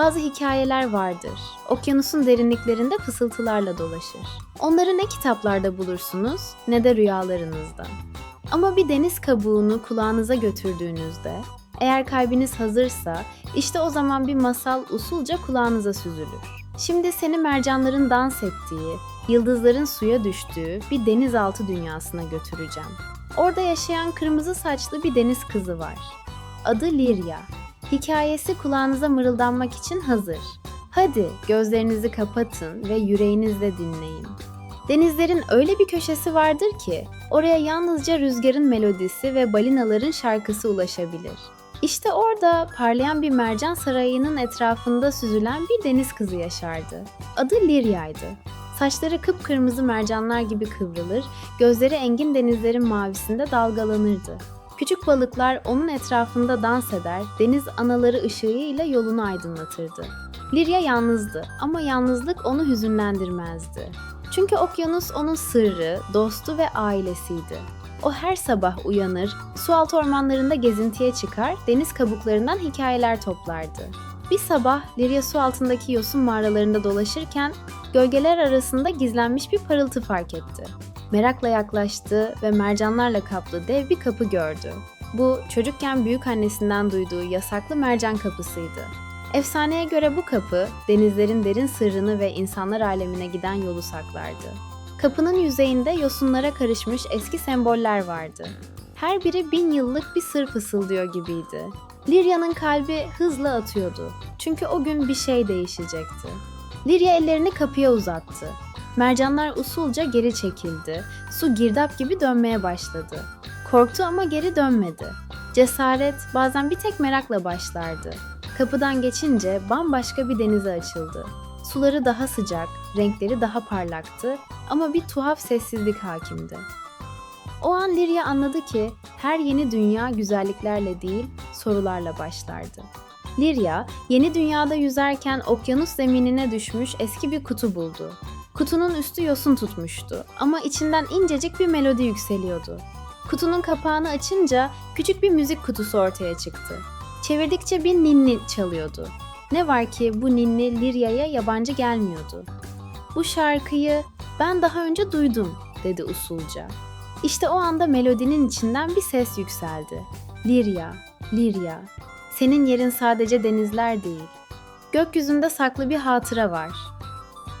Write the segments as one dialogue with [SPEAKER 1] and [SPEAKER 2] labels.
[SPEAKER 1] Bazı hikayeler vardır. Okyanusun derinliklerinde fısıltılarla dolaşır. Onları ne kitaplarda bulursunuz ne de rüyalarınızda. Ama bir deniz kabuğunu kulağınıza götürdüğünüzde, eğer kalbiniz hazırsa, işte o zaman bir masal usulca kulağınıza süzülür. Şimdi seni mercanların dans ettiği, yıldızların suya düştüğü bir denizaltı dünyasına götüreceğim. Orada yaşayan kırmızı saçlı bir deniz kızı var. Adı Lirya. Hikayesi kulağınıza mırıldanmak için hazır. Hadi gözlerinizi kapatın ve yüreğinizle dinleyin. Denizlerin öyle bir köşesi vardır ki oraya yalnızca rüzgarın melodisi ve balinaların şarkısı ulaşabilir. İşte orada parlayan bir mercan sarayının etrafında süzülen bir deniz kızı yaşardı. Adı Lirya'ydı. Saçları kıpkırmızı mercanlar gibi kıvrılır, gözleri engin denizlerin mavisinde dalgalanırdı. Küçük balıklar onun etrafında dans eder, deniz anaları ışığıyla yolunu aydınlatırdı. Lirya yalnızdı ama yalnızlık onu hüzünlendirmezdi. Çünkü okyanus onun sırrı, dostu ve ailesiydi. O her sabah uyanır, sualtı ormanlarında gezintiye çıkar, deniz kabuklarından hikayeler toplardı. Bir sabah Lirya su altındaki yosun mağaralarında dolaşırken gölgeler arasında gizlenmiş bir parıltı fark etti. Merakla yaklaştı ve mercanlarla kaplı dev bir kapı gördü. Bu çocukken büyük annesinden duyduğu yasaklı mercan kapısıydı. Efsaneye göre bu kapı denizlerin derin sırrını ve insanlar alemine giden yolu saklardı. Kapının yüzeyinde yosunlara karışmış eski semboller vardı. Her biri bin yıllık bir sır fısıldıyor gibiydi. Lirya'nın kalbi hızla atıyordu. Çünkü o gün bir şey değişecekti. Lirya ellerini kapıya uzattı. Mercanlar usulca geri çekildi. Su girdap gibi dönmeye başladı. Korktu ama geri dönmedi. Cesaret bazen bir tek merakla başlardı. Kapıdan geçince bambaşka bir denize açıldı. Suları daha sıcak, renkleri daha parlaktı ama bir tuhaf sessizlik hakimdi. O an Lirya anladı ki her yeni dünya güzelliklerle değil, sorularla başlardı. Lirya, yeni dünyada yüzerken okyanus zeminine düşmüş eski bir kutu buldu. Kutunun üstü yosun tutmuştu ama içinden incecik bir melodi yükseliyordu. Kutunun kapağını açınca küçük bir müzik kutusu ortaya çıktı. Çevirdikçe bir ninni çalıyordu. Ne var ki bu ninni Lirya'ya yabancı gelmiyordu. Bu şarkıyı ben daha önce duydum dedi usulca. İşte o anda melodinin içinden bir ses yükseldi. Lirya, Lirya, senin yerin sadece denizler değil. Gökyüzünde saklı bir hatıra var.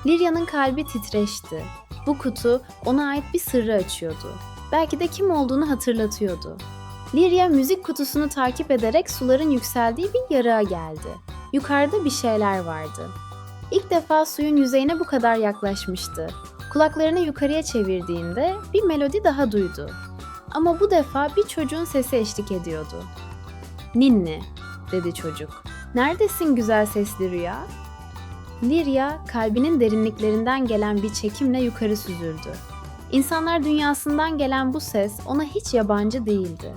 [SPEAKER 1] Lirya'nın kalbi titreşti. Bu kutu ona ait bir sırrı açıyordu. Belki de kim olduğunu hatırlatıyordu. Lirya müzik kutusunu takip ederek suların yükseldiği bir yarığa geldi. Yukarıda bir şeyler vardı. İlk defa suyun yüzeyine bu kadar yaklaşmıştı. Kulaklarını yukarıya çevirdiğinde bir melodi daha duydu. Ama bu defa bir çocuğun sesi eşlik ediyordu. Ninni, dedi çocuk. Neredesin güzel sesli rüya? Lirya, kalbinin derinliklerinden gelen bir çekimle yukarı süzüldü. İnsanlar dünyasından gelen bu ses ona hiç yabancı değildi.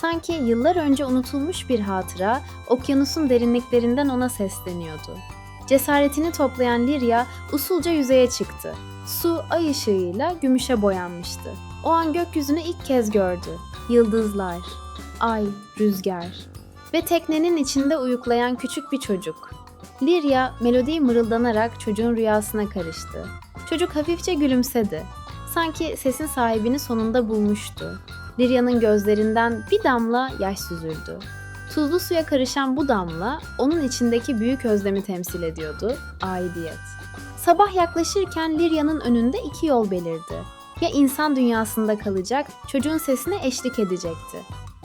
[SPEAKER 1] Sanki yıllar önce unutulmuş bir hatıra, okyanusun derinliklerinden ona sesleniyordu. Cesaretini toplayan Lirya usulca yüzeye çıktı. Su ay ışığıyla gümüşe boyanmıştı. O an gökyüzünü ilk kez gördü. Yıldızlar, ay, rüzgar ve teknenin içinde uyuklayan küçük bir çocuk. Lirya melodiyi mırıldanarak çocuğun rüyasına karıştı. Çocuk hafifçe gülümsedi. Sanki sesin sahibini sonunda bulmuştu. Lirya'nın gözlerinden bir damla yaş süzüldü. Tuzlu suya karışan bu damla onun içindeki büyük özlemi temsil ediyordu, aidiyet. Sabah yaklaşırken Lirya'nın önünde iki yol belirdi. Ya insan dünyasında kalacak, çocuğun sesine eşlik edecekti.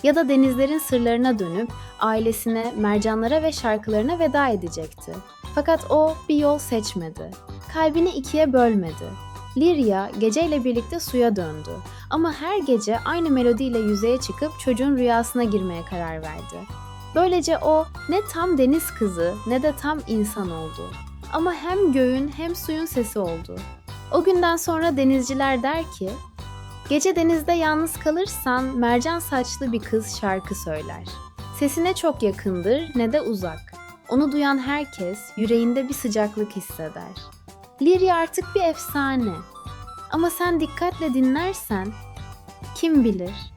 [SPEAKER 1] Ya da denizlerin sırlarına dönüp ailesine, mercanlara ve şarkılarına veda edecekti. Fakat o bir yol seçmedi. Kalbini ikiye bölmedi. Lirya geceyle birlikte suya döndü. Ama her gece aynı melodiyle yüzeye çıkıp çocuğun rüyasına girmeye karar verdi. Böylece o ne tam deniz kızı ne de tam insan oldu. Ama hem göğün hem suyun sesi oldu. O günden sonra denizciler der ki, Gece denizde yalnız kalırsan mercan saçlı bir kız şarkı söyler. Sesine çok yakındır ne de uzak. Onu duyan herkes yüreğinde bir sıcaklık hisseder. Lirya artık bir efsane. Ama sen dikkatle dinlersen kim bilir?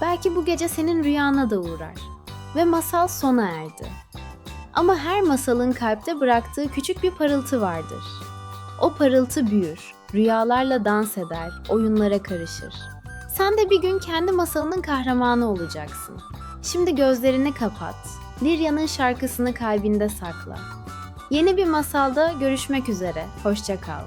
[SPEAKER 1] Belki bu gece senin rüyana da uğrar ve masal sona erdi. Ama her masalın kalpte bıraktığı küçük bir parıltı vardır. O parıltı büyür, rüyalarla dans eder, oyunlara karışır. Sen de bir gün kendi masalının kahramanı olacaksın. Şimdi gözlerini kapat. Lirya'nın şarkısını kalbinde sakla. Yeni bir masalda görüşmek üzere. Hoşça kal.